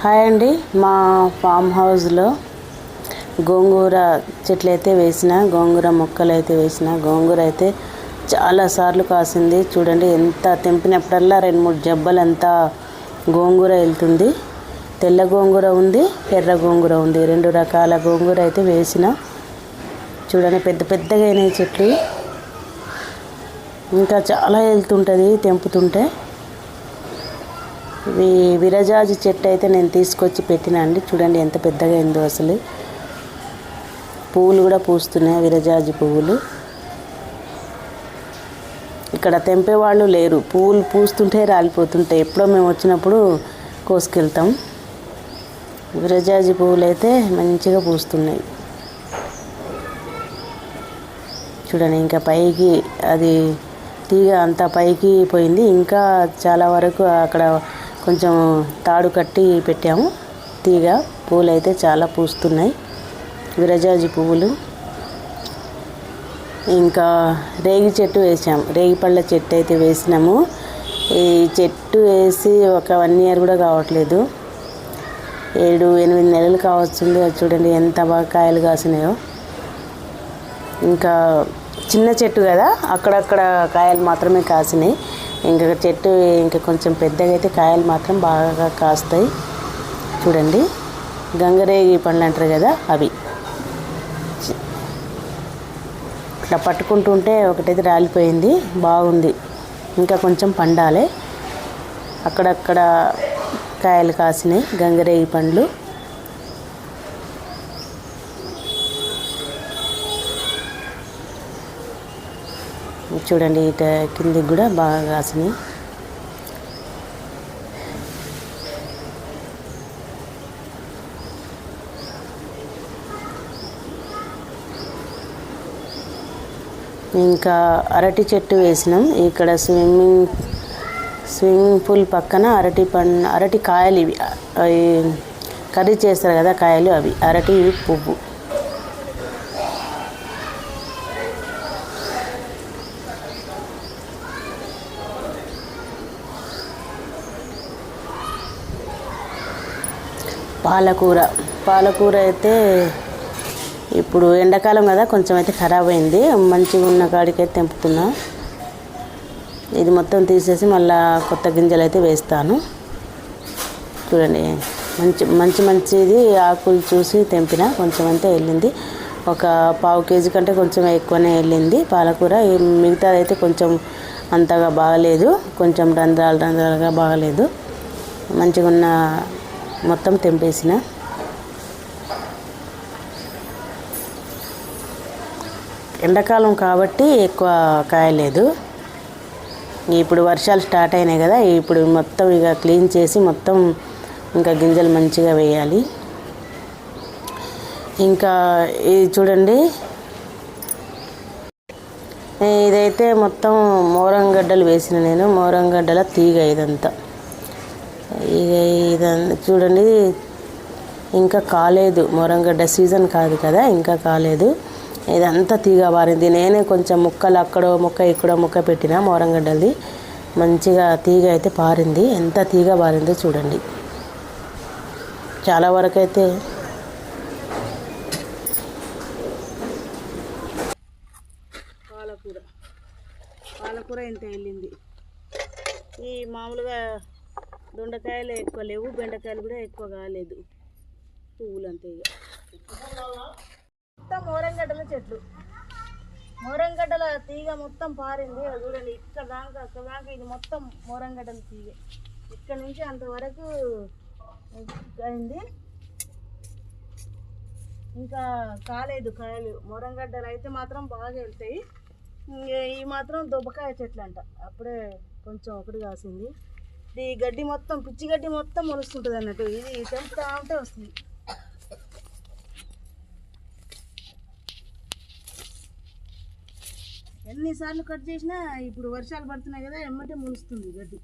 Hi అండి. మా form హౌస్లో గోంగూర చెట్లు అయితే వేసిన గోంగూర మొక్కలు అయితే వేసిన గోంగూర అయితే చాలా సార్లు కాసింది. చూడండి ఎంత తెంపినప్పుడల్లా రెండు మూడు జబ్బలంతా గోంగూర వెళ్తుంది. తెల్ల గోంగూర ఉంది ఎర్ర గోంగూర ఉంది. రెండు రకాల గోంగూర అయితే వేసిన. చూడండి పెద్ద పెద్దగా అయినాయి చెట్లు. ఇంకా చాలా వెళ్తుంటుంది తెంపుతుంటే. ఇవి విరజాజి చెట్టు అయితే నేను తీసుకొచ్చి పెట్టినా అండి. చూడండి ఎంత పెద్దగా అయిందో అసలు. పువ్వులు కూడా పూస్తున్నాయి విరజాజి పువ్వులు. ఇక్కడ తెంపేవాళ్ళు లేరు. పువ్వులు పూస్తుంటే రాలిపోతుంటాయి ఎప్పుడో మేము వచ్చినప్పుడు కోసుకెళ్తాం. విరజాజి పువ్వులు అయితే మంచిగా పూస్తున్నాయి. చూడండి ఇంకా పైకి అది తీగ అంతా పైకి పోయింది. ఇంకా చాలా వరకు అక్కడ కొంచెం తాడు కట్టి పెట్టాము. తీగ పూలు అయితే చాలా పూస్తున్నాయి. విరజాజి పువ్వులు. ఇంకా రేగి చెట్టు వేసాము. రేగి పళ్ళ చెట్టు అయితే వేసినాము. ఈ చెట్టు వేసి ఒక వన్ ఇయర్ కూడా కావట్లేదు. ఏడు ఎనిమిది నెలలు కావచ్చుంది. అది చూడండి ఎంత బాగా కాయలు కాసినాయో. ఇంకా చిన్న చెట్టు కదా అక్కడక్కడ కాయలు మాత్రమే కాసినాయి. ఇంకా చెట్టు ఇంకా కొంచెం పెద్దగా అయితే కాయలు మాత్రం బాగా కాస్తాయి. చూడండి. గంగరేగి పండ్లు అంటారు కదా అవి. ఇట్లా పట్టుకుంటుంటే ఒకటైతే రాలిపోయింది. బాగుంది. ఇంకా కొంచెం పండాలి. అక్కడక్కడ కాయలు కాసినాయి గంగరేగి పండ్లు. చూడండి ఇట కిందికి కూడా బాగా కాసినాయి ఇంకా అరటి చెట్టు వేసినాం. ఇక్కడ స్విమ్మింగ్ స్విమ్మింగ్ పూల్ పక్కన అరటి పం అరటి కాయలు ఇవి అవి కర్రీ చేస్తారు కదా కాయలు అవి అరటి పువ్వు. పాలకూర. పాలకూర అయితే ఇప్పుడు ఎండాకాలం కదా కొంచెం అయితే ఖరాబ్ అయింది మంచిగా ఉన్న కాడికైతే తెంపుతున్నా. ఇది మొత్తం తీసేసి మళ్ళా కొత్త గింజలు అయితే వేస్తాను. చూడండి మంచి మంచి మంచిది ఆకులు చూసి తెంపిన కొంచెం అంతే వెళ్ళింది. ఒక పావు కేజీ కంటే కొంచెం ఎక్కువనే వెళ్ళింది పాలకూర. మిగతాది అయితే కొంచెం అంతగా బాగలేదు. కొంచెం రంధ్రాలు రంధ్రాలుగా బాగలేదు. మంచిగా ఉన్న మొత్తం తెంపేసిన. ఎండాకాలం కాబట్టి ఎక్కువ కాయలేదు. ఇప్పుడు వర్షాలు స్టార్ట్ అయినాయి కదా ఇప్పుడు మొత్తం ఇక క్లీన్ చేసి మొత్తం ఇంకా గింజలు మంచిగా వేయాలి. ఇంకా ఇది చూడండి. ఇదైతే మొత్తం మోరంగడ్డలు వేసిన నేను మోరంగడ్డల తీగ ఇదంతా. ఇక ఇదంతా చూడండి. ఇంకా కాలేదు. మొరంగడ్డ సీజన్ కాదు కదా ఇంకా కాలేదు. ఇదంతా తీగ బారింది నేనే కొంచెం ముక్కలు అక్కడో ముక్క ఇక్కడో ముక్క పెట్టిన మోరంగడ్డది మంచిగా తీగ అయితే పారింది. ఎంత తీగ పారిందో చూడండి. చాలా వరకు అయితే పాలకూర. పాలకూర ఎంత వెళ్ళింది. ఈ మామూలుగా దొండకాయలు ఎక్కువ లేవు బెండకాయలు కూడా ఎక్కువ కాలేదు. పువ్వులు అంతే ఇక మొత్తం మోరంగడ్డల చెట్లు. మోరంగడ్డల తీగ మొత్తం పారింది. చూడండి ఇక్కడ దాకా అక్కడ దాకా ఇది మొత్తం మోరంగడ్డల తీగ. ఇక్కడ నుంచి అంతవరకు అయింది. ఇంకా కాలేదు కాయలు. మోరంగడ్డలు అయితే మాత్రం బాగా వెళ్తాయి. ఈ మాత్రం దుబ్బకాయ చెట్లు అంట అప్పుడే కొంచెం ఒకటి కాసింది. ఈ గడ్డి మొత్తం పిచ్చి గడ్డి మొత్తం మొలుస్తుంటుంది అన్నట్టు. ఇది తెంపుతా ఉంటే వస్తుంది. ఎన్నిసార్లు కట్ చేసినా ఇప్పుడు వర్షాలు పడుతున్నాయి కదా ఎమ్మటే మొలుస్తుంది గడ్డి.